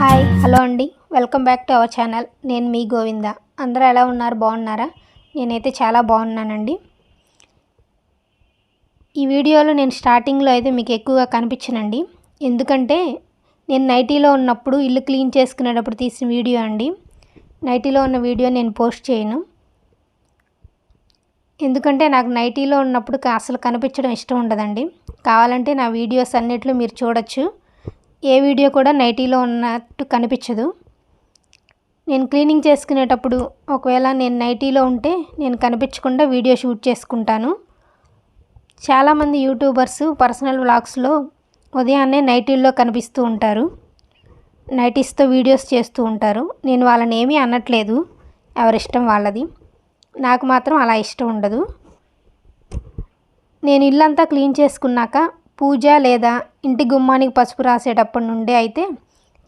Hi hello అండి. Welcome back to our channel. నేను మీ గోవింద. అందరూ ఎలా ఉన్నారు? బాగున్నారా? నేనైతే చాలా బాగున్నానండి. ఈ వీడియోలో నేను స్టార్టింగ్లో అయితే మీకు ఎక్కువగా కనిపించనండి. ఎందుకంటే నేను నైటీలో ఉన్నప్పుడు ఇల్లు క్లీన్ చేసుకునేటప్పుడు తీసిన వీడియో అండి. నైటీలో ఉన్న వీడియో నేను పోస్ట్ చేయను. ఎందుకంటే నాకు నైటీలో ఉన్నప్పుడు అసలు కనిపించడం ఇష్టం ఉండదండి. కావాలంటే నా వీడియోస్ అన్నిట్లో మీరు చూడొచ్చు. ఏ వీడియో కూడా నైటీలో ఉన్నట్టు కనిపించదు. నేను క్లీనింగ్ చేసుకునేటప్పుడు ఒకవేళ నేను నైటీలో ఉంటే నేను కనిపించకుండా వీడియో షూట్ చేసుకుంటాను. చాలామంది యూట్యూబర్స్ పర్సనల్ వ్లాగ్స్లో ఉదయాన్నే నైటీల్లో కనిపిస్తూ ఉంటారు. నైటీస్తో వీడియోస్ చేస్తూ ఉంటారు. నేను వాళ్ళని ఏమీ అనట్లేదు. ఎవరిష్టం వాళ్ళది. నాకు మాత్రం అలా ఇష్టం ఉండదు. నేను ఇల్లంతా క్లీన్ చేసుకున్నాక పూజ లేదా ఇంటి గుమ్మానికి పసుపు రాసేటప్పటి నుండి అయితే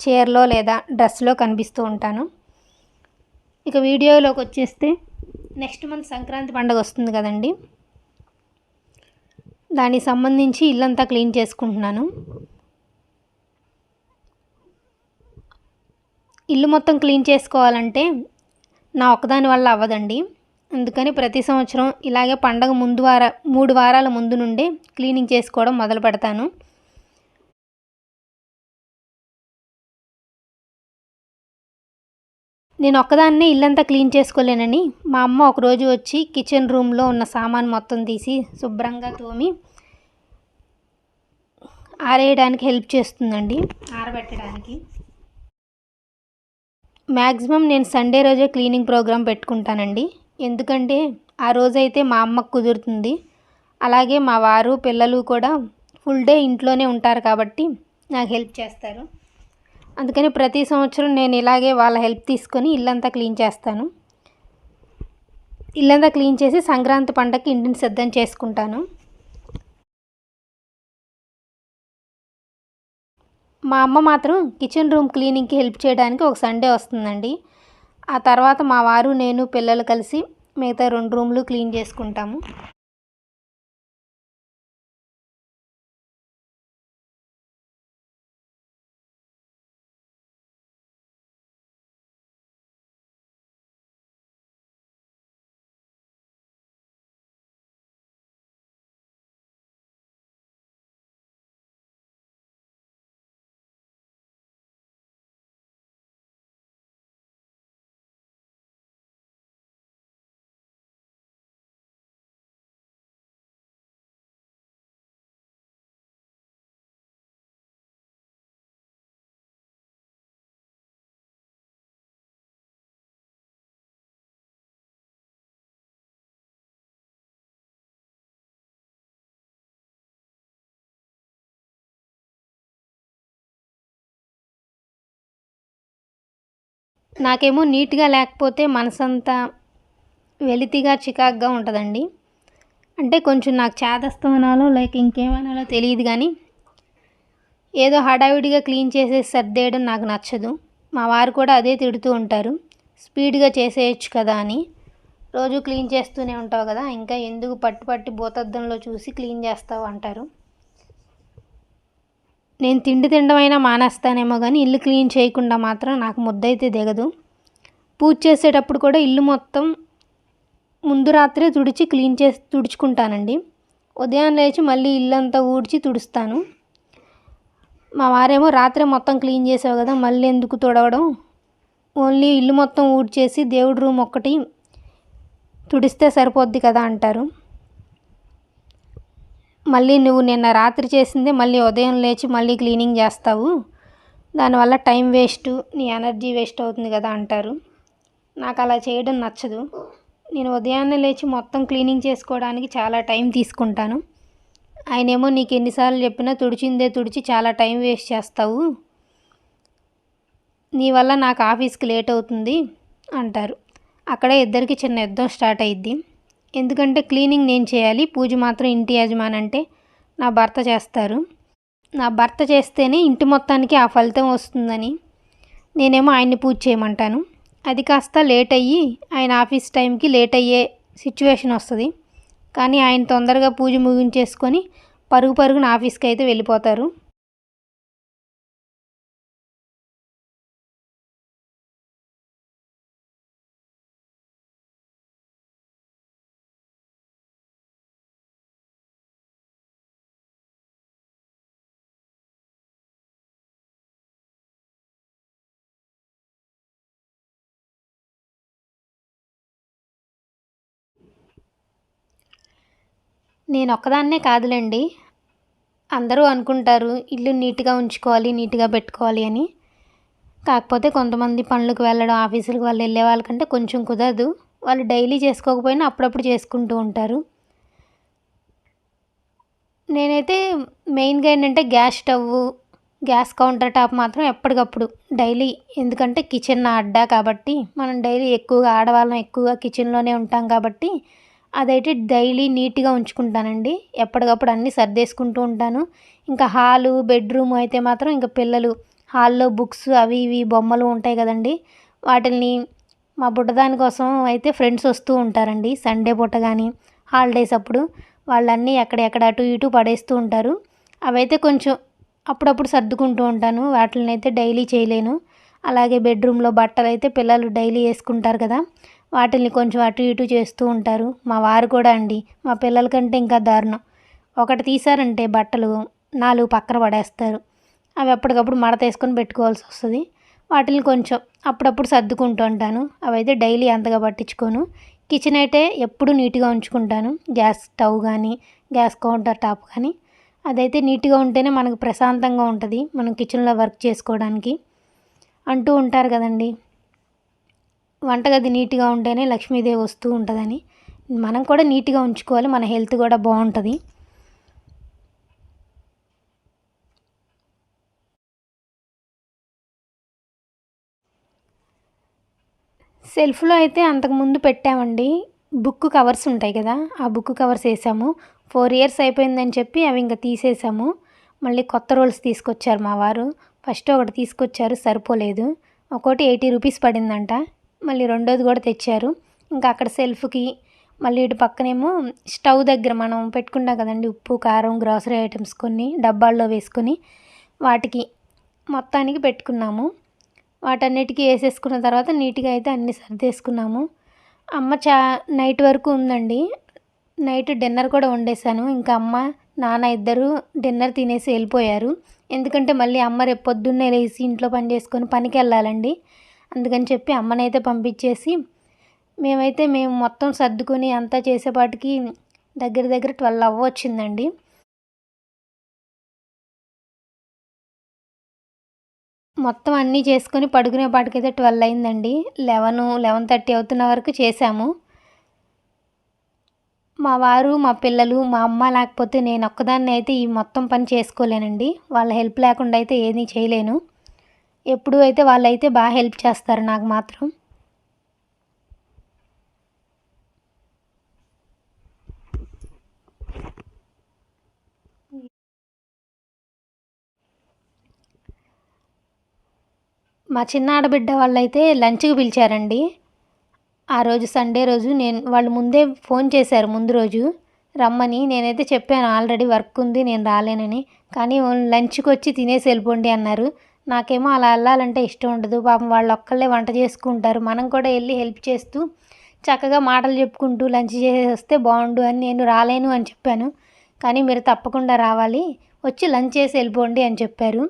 చీరలో లేదా డ్రెస్లో కనిపిస్తూ ఉంటాను. ఇక వీడియోలోకి వచ్చేస్తే నెక్స్ట్ మంత్ సంక్రాంతి పండుగ వస్తుంది కదండి. దానికి సంబంధించి ఇల్లంతా క్లీన్ చేసుకుంటున్నాను. ఇల్లు మొత్తం క్లీన్ చేసుకోవాలంటే నా ఒక్కదాని వల్ల అవ్వదండి. అందుకని ప్రతి సంవత్సరం ఇలాగే పండగ ముందు వార మూడు వారాల ముందు నుండే క్లీనింగ్ చేసుకోవడం మొదలు పెడతాను. నేను ఒక్కదాన్నే ఇల్లంతా క్లీన్ చేసుకోలేనని మా అమ్మ ఒకరోజు వచ్చి కిచెన్ రూమ్లో ఉన్న సామాన్ మొత్తం తీసి శుభ్రంగా తోమి ఆరేయడానికి హెల్ప్ చేస్తుందండి ఆరబెట్టడానికి. మ్యాక్సిమం నేను సండే రోజే క్లీనింగ్ ప్రోగ్రామ్ పెట్టుకుంటానండి. ఎందుకంటే ఆ రోజైతే మా అమ్మకు కుదురుతుంది. అలాగే మా వారు పిల్లలు కూడా ఫుల్ డే ఇంట్లోనే ఉంటారు కాబట్టి నాకు హెల్ప్ చేస్తారు. అందుకని ప్రతి సంవత్సరం నేను ఇలాగే వాళ్ళ హెల్ప్ తీసుకొని ఇల్లంతా క్లీన్ చేస్తాను. ఇల్లంతా క్లీన్ చేసి సంక్రాంతి పండగకి ఇంటిని సిద్ధం చేసుకుంటాను. మా అమ్మ మాత్రం కిచెన్ రూమ్ క్లీనింగ్కి హెల్ప్ చేయడానికి ఒక సండే వస్తుందండి. ఆ తర్వాత మా వారు నేను పిల్లలు కలిసి మిగతా రెండు రూమ్లు క్లీన్ చేసుకుంటాము. నాకేమో నీట్గా లేకపోతే మనసంతా వెలితిగా చికాగ్గా ఉంటుందండి. అంటే కొంచెం నాకు చేదస్తం అనాలో లేక ఇంకేమనాలో తెలియదు కానీ ఏదో హడావిడిగా క్లీన్ చేసేసి సర్దేయడం నాకు నచ్చదు. మా వారు కూడా అదే తిడుతూ ఉంటారు. స్పీడ్గా చేసేయచ్చు కదా అని. రోజు క్లీన్ చేస్తూనే ఉంటావు కదా ఇంకా ఎందుకు పట్టు పట్టి భూతద్దంలో చూసి క్లీన్ చేస్తావు అంటారు. నేను తిండి తినడమైనా మానేస్తానేమో కానీ ఇల్లు క్లీన్ చేయకుండా మాత్రం నాకు ముద్దైతే దిగదు. పూజ చేసేటప్పుడు కూడా ఇల్లు మొత్తం ముందు రాత్రే తుడిచి క్లీన్ చేసి తుడుచుకుంటానండి. ఉదయం లేచి మళ్ళీ ఇల్లంతా ఊడ్చి తుడుస్తాను. మా వారేమో రాత్రే మొత్తం క్లీన్ చేసావు కదా మళ్ళీ ఎందుకు తుడవడం? ఓన్లీ ఇల్లు మొత్తం ఊడ్చేసి దేవుడి రూమ్ ఒక్కటి తుడిస్తే సరిపోద్ది కదా అంటారు. మళ్ళీ నువ్వు నిన్న రాత్రి చేసిందే మళ్ళీ ఉదయం లేచి మళ్ళీ క్లీనింగ్ చేస్తావు. దానివల్ల టైం వేస్ట్ నీ ఎనర్జీ వేస్ట్ అవుతుంది కదా అంటారు. నాకు అలా చేయడం నచ్చదు. నేను ఉదయాన్నే లేచి మొత్తం క్లీనింగ్ చేసుకోవడానికి చాలా టైం తీసుకుంటాను. ఆయనేమో నీకు ఎన్నిసార్లు చెప్పినా తుడిచిందే తుడిచి చాలా టైం వేస్ట్ చేస్తావు. నీ వల్ల నాకు ఆఫీస్కి లేట్ అవుతుంది అంటారు. అక్కడే ఇద్దరికి చిన్న యుద్ధం స్టార్ట్ అయ్యిద్ది ఎందుకంటే క్లీనింగ్ నేను చేయాలి పూజ మాత్రం ఇంటి యజమాని అంటే నా భర్త చేస్తారు. నా భర్త చేస్తేనే ఇంటి మొత్తానికి ఆ ఫలితం వస్తుందని నేనేమో ఆయన్ని పూజ చేయమంటాను. అది కాస్త లేట్ అయ్యి ఆయన ఆఫీస్ టైంకి లేట్ అయ్యే సిచ్యువేషన్ వస్తుంది. కానీ ఆయన తొందరగా పూజ ముగించేసుకొని పరుగు పరుగున ఆఫీస్కి అయితే వెళ్ళిపోతారు. నేను ఒక్కదాన్నే కాదులేండి. అందరూ అనుకుంటారు ఇల్లు నీట్గా ఉంచుకోవాలి నీట్గా పెట్టుకోవాలి అని. కాకపోతే కొంతమంది పనులకు వెళ్ళడం ఆఫీసులకు వాళ్ళు వెళ్ళే వాళ్ళకంటే కొంచెం కుదరదు. వాళ్ళు డైలీ చేసుకోకపోయినా అప్పుడప్పుడు చేసుకుంటూ ఉంటారు. నేనైతే మెయిన్గా ఏంటంటే gas stove gas counter top మాత్రం ఎప్పటికప్పుడు డైలీ. ఎందుకంటే కిచెన్ అడ్డా కాబట్టి మనం డైలీ ఎక్కువగా ఆడవాళ్ళం ఎక్కువగా కిచెన్లోనే ఉంటాం కాబట్టి అదైతే డైలీ నీట్గా ఉంచుకుంటానండి. ఎప్పటికప్పుడు అన్నీ సర్దేసుకుంటూ ఉంటాను. ఇంకా హాలు బెడ్రూమ్ అయితే మాత్రం ఇంకా పిల్లలు హాల్లో బుక్స్ అవి ఇవి బొమ్మలు ఉంటాయి కదండి. వాటిని మా బుడ్డదాని కోసం అయితే ఫ్రెండ్స్ వస్తూ ఉంటారండి. సండే పూట కానీ హాలిడేస్ అప్పుడు వాళ్ళన్నీ ఎక్కడెక్కడ అటు ఇటు పడేస్తూ ఉంటారు. అవైతే కొంచెం అప్పుడప్పుడు సర్దుకుంటూ ఉంటాను. వాటిని అయితే డైలీ చేయలేను. అలాగే బెడ్రూమ్లో బట్టలు అయితే పిల్లలు డైలీ వేసుకుంటారు కదా. వాటిని కొంచెం అటు ఇటు చేస్తూ ఉంటారు. మా వారు కూడా అండి. మా పిల్లల కంటే ఇంకా దారుణం. ఒకటి తీసారంటే బట్టలు నాలుగు పక్కన పడేస్తారు. అవి ఎప్పటికప్పుడు మడత వేసుకొని పెట్టుకోవాల్సి వస్తుంది. వాటిని కొంచెం అప్పుడప్పుడు సర్దుకుంటూ ఉంటాను. అవైతే డైలీ అంతగా పట్టించుకోను. కిచెన్ అయితే ఎప్పుడు నీట్గా ఉంచుకుంటాను. గ్యాస్ స్టవ్ కానీ గ్యాస్ కౌంటర్ టాప్ కానీ అదైతే నీట్గా ఉంటేనే మనకు ప్రశాంతంగా ఉంటుంది. మనం కిచెన్లో వర్క్ చేసుకోవడానికి. అంటూ ఉంటారు కదండి. వంటగది నీట్గా ఉంటేనే లక్ష్మీదేవి వస్తూ ఉంటుందని. మనం కూడా నీట్గా ఉంచుకోవాలి మన హెల్త్ కూడా బాగుంటుంది. సెల్ఫ్లో అయితే అంతకుముందు పెట్టామండి. బుక్ కవర్స్ ఉంటాయి కదా ఆ బుక్ కవర్స్ వేసాము. ఫోర్ ఇయర్స్ అయిపోయిందని చెప్పి అవి ఇంకా తీసేసాము. మళ్ళీ కొత్త రోల్స్ తీసుకొచ్చారు మా వారు. ఫస్ట్ ఒకటి తీసుకొచ్చారు సరిపోలేదు. ఒకటి ఎయిటీ రూపీస్ పడిందంట. మళ్ళీ రెండోది కూడా తెచ్చారు. ఇంకా అక్కడ సెల్ఫ్కి మళ్ళీ ఇటు పక్కనేమో స్టవ్ దగ్గర మనం పెట్టుకున్నాం కదండి ఉప్పు కారం గ్రాసరీ ఐటమ్స్ కొన్ని డబ్బాల్లో వేసుకొని వాటికి మొత్తానికి పెట్టుకున్నాము. వాటన్నిటికీ వేసేసుకున్న తర్వాత నీట్గా అయితే అన్నీ సర్దేసుకున్నాము. అమ్మ చా నైట్ వరకు ఉందండి. నైట్ డిన్నర్ కూడా వండేసాను ఇంకా అమ్మ నాన్న ఇద్దరు డిన్నర్ తినేసి వెళ్ళిపోయారు. ఎందుకంటే మళ్ళీ అమ్మ రేపు పొద్దున్నే లేచి ఇంట్లో పని చేసుకొని పనికి వెళ్ళాలండి. అందుకని చెప్పి అమ్మనైతే పంపించేసి మేమైతే మేము మొత్తం సర్దుకొని అంతా చేసేపాటికి దగ్గర దగ్గర ట్వెల్వ్ అవ్వ వచ్చిందండి మొత్తం అన్నీ చేసుకొని పడుకునేపాటికైతే ట్వెల్వ్ అయిందండి. లెవెన్ లెవెన్ థర్టీ అవుతున్న వరకు చేశాము మా వారు మా పిల్లలు మా అమ్మ లేకపోతే నేను ఒక్కదాన్ని అయితే ఈ మొత్తం పని చేసుకోలేనండి. వాళ్ళ హెల్ప్ లేకుండా అయితే ఏదీ చేయలేను. ఎప్పుడు అయితే వాళ్ళైతే బాగా హెల్ప్ చేస్తారు నాకు మాత్రం. మా చిన్న ఆడబిడ్డ వాళ్ళైతే లంచ్కి పిలిచారండి. ఆ రోజు సండే రోజు నేను వాళ్ళు ముందే ఫోన్ చేశారు ముందు రోజు. రమ్మని నేనైతే చెప్పాను ఆల్రెడీ వర్క్ ఉంది నేను రాలేనని. కానీ లంచ్కి వచ్చి తినేసి వెళ్ళిపోండి అన్నారు. నాకేమో అలా వెళ్ళాలంటే ఇష్టం ఉండదు. పాపం వాళ్ళు ఒక్కళ్ళే వంట చేసుకుంటారు. మనం కూడా వెళ్ళి హెల్ప్ చేస్తూ చక్కగా మాటలు చెప్పుకుంటూ లంచ్ చేసి వస్తే బాగుండు అని నేను రాలేను అని చెప్పాను. కానీ మీరు తప్పకుండా రావాలి. వచ్చి లంచ్ చేసి వెళ్ళిపోండి అని చెప్పారు.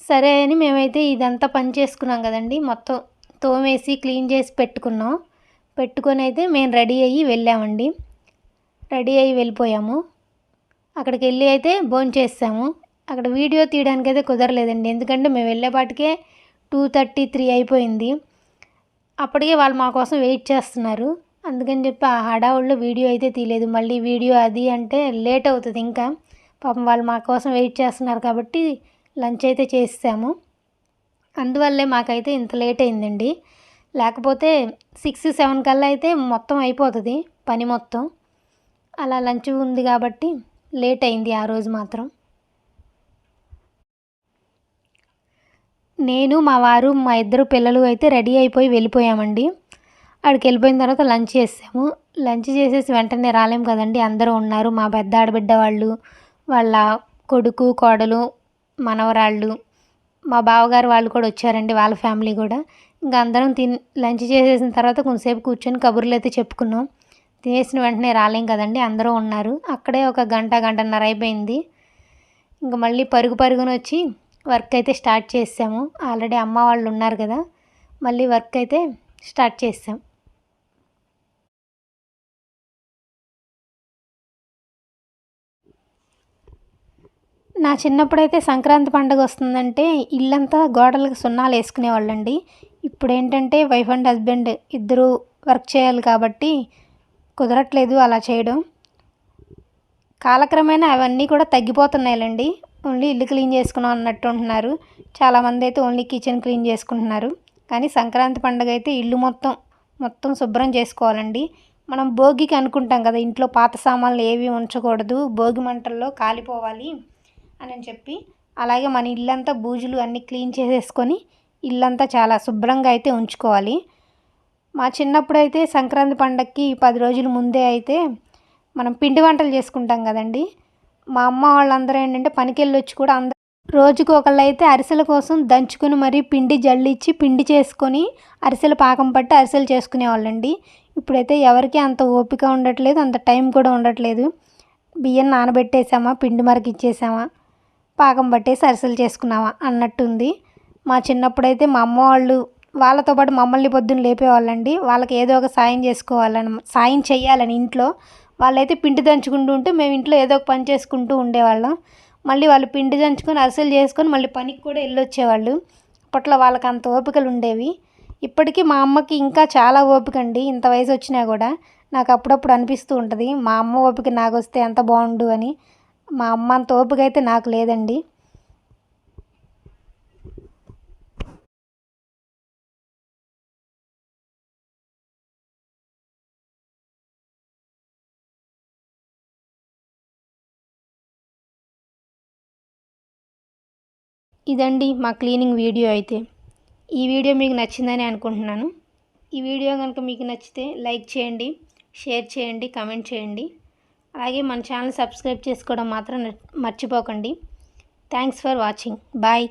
సరే అని మేమైతే ఇదంతా పని చేసుకున్నాం కదండి. మొత్తం తోమేసి క్లీన్ చేసి పెట్టుకున్నాం. పెట్టుకొని అయితే మేము రెడీ అయ్యి వెళ్ళామండి. రెడీ అయ్యి వెళ్ళిపోయాము. అక్కడికి వెళ్ళి అయితే భోజనం చేసాము అక్కడ వీడియో తీయడానికి అయితే కుదరలేదండి. ఎందుకంటే మేము వెళ్ళేపాటికే టూ థర్టీ త్రీ అయిపోయింది. అప్పటికే వాళ్ళు మా కోసం వెయిట్ చేస్తున్నారు. అందుకని చెప్పి ఆ హడావుల్లో వీడియో అయితే తీయలేదు. మళ్ళీ వీడియో అది అంటే లేట్ అవుతుంది ఇంకా. పాపం వాళ్ళు మా కోసం వెయిట్ చేస్తున్నారు కాబట్టి లంచ్ అయితే చేసాము అందువల్లే మాకైతే ఇంత లేట్ అయిందండి. లేకపోతే సిక్స్ సెవెన్ కల్లా అయితే మొత్తం అయిపోతుంది పని మొత్తం. అలా లంచ్ ఉంది కాబట్టి లేట్ అయింది ఆ రోజు మాత్రం. నేను మా వారు మా ఇద్దరు పిల్లలు అయితే రెడీ అయిపోయి వెళ్ళిపోయామండి. అక్కడికి వెళ్ళిపోయిన తర్వాత లంచ్ చేసాము. లంచ్ చేసేసి వెంటనే రాలేము కదండి. అందరూ ఉన్నారు. మా పెద్ద ఆడబిడ్డ వాళ్ళు వాళ్ళ కొడుకు కోడలు మనవరాళ్ళు మా బావగారు వాళ్ళు కూడా వచ్చారండి వాళ్ళ ఫ్యామిలీ కూడా. ఇంకా అందరం తిని లంచ్ చేసేసిన తర్వాత కొంతసేపు కూర్చొని కబుర్లు అయితే చెప్పుకున్నాం. తినేసిన వెంటనే రాలేం కదండి. అందరూ ఉన్నారు. అక్కడే ఒక గంట గంటన్నర అయిపోయింది. ఇంకా మళ్ళీ పరుగు పరుగున వచ్చి వర్క్ అయితే స్టార్ట్ చేసాము. ఆల్రెడీ అమ్మ వాళ్ళు ఉన్నారు కదా. మళ్ళీ వర్క్ అయితే స్టార్ట్ చేసాం నా చిన్నప్పుడైతే సంక్రాంతి పండుగ వస్తుందంటే ఇల్లంతా గోడలకు సున్నాలు వేసుకునేవాళ్ళండి. ఇప్పుడు ఏంటంటే వైఫ్ అండ్ హస్బెండ్ ఇద్దరు వర్క్ చేయాలి కాబట్టి కుదరట్లేదు అలా చేయడం. కాలక్రమేణా అవన్నీ కూడా తగ్గిపోతున్నాయిలండి. ఓన్లీ ఇల్లు క్లీన్ చేసుకున్నాం అన్నట్టు ఉంటున్నారు. చాలామంది అయితే ఓన్లీ కిచెన్ క్లీన్ చేసుకుంటున్నారు. కానీ సంక్రాంతి పండుగ అయితే ఇల్లు మొత్తం మొత్తం శుభ్రం చేసుకోవాలండి. మనం భోగికి అనుకుంటాం కదా ఇంట్లో పాత సామాన్లు ఏవి ఉంచకూడదు భోగి మంటల్లో కాలిపోవాలి అని చెప్పి. అలాగే మన ఇల్లంతా బూజులు అన్నీ క్లీన్ చేసేసుకొని ఇల్లంతా చాలా శుభ్రంగా అయితే ఉంచుకోవాలి. మా చిన్నప్పుడు అయితే సంక్రాంతి పండగకి పది రోజుల ముందే అయితే మనం పిండి వంటలు చేసుకుంటాం కదండీ. మా అమ్మ వాళ్ళందరూ ఏంటంటే పనికి వెళ్ళొచ్చి కూడా అందరూ రోజుకు ఒకళ్ళు అయితే అరిసెల కోసం దంచుకొని మరీ పిండి జల్లిచ్చి పిండి చేసుకొని అరిసెలు పాకం పట్టి అరిసెలు చేసుకునేవాళ్ళండి. ఇప్పుడైతే ఎవరికి అంత ఓపిక ఉండట్లేదు అంత టైం కూడా ఉండట్లేదు. బియ్యం నానబెట్టేసామా పిండి మరకిచ్చేసామా పాకం పట్టేసి అరిసెలు చేసుకున్నామా అన్నట్టుంది. మా చిన్నప్పుడైతే మా అమ్మ వాళ్ళు వాళ్ళతో పాటు మమ్మల్ని పొద్దున్న లేపేవాళ్ళండి. వాళ్ళకి ఏదో ఒక సాయం చేసుకోవాలని సాయం చేయాలని ఇంట్లో వాళ్ళైతే పిండి దంచుకుంటూ ఉంటే మేము ఇంట్లో ఏదో ఒక పని చేసుకుంటూ ఉండేవాళ్ళం. మళ్ళీ వాళ్ళు పిండి దంచుకొని అరిసెలు చేసుకొని మళ్ళీ పనికి కూడా వెళ్ళొచ్చేవాళ్ళు. అప్పట్లో వాళ్ళకి అంత ఓపికలు ఉండేవి. ఇప్పటికీ మా అమ్మకి ఇంకా చాలా ఓపిక అండి. ఇంత వయసు వచ్చినా కూడా నాకు అప్పుడప్పుడు అనిపిస్తూ ఉంటుంది మా అమ్మ ఓపిక నాకు వస్తే ఎంత బాగుండు అని. మా అమ్మ అంత ఓపిక అయితే నాకు లేదండి. ఇదండి మా క్లీనింగ్ వీడియో అయితే. ఈ వీడియో మీకు నచ్చిందని అనుకుంటున్నాను. ఈ వీడియో కనుక మీకు నచ్చితే లైక్ చేయండి షేర్ చేయండి కమెంట్ చేయండి. అలాగే మన ఛానల్ సబ్స్క్రైబ్ చేసుకోవడం మాత్రం మర్చిపోకండి. Thanks for watching. బాయ్.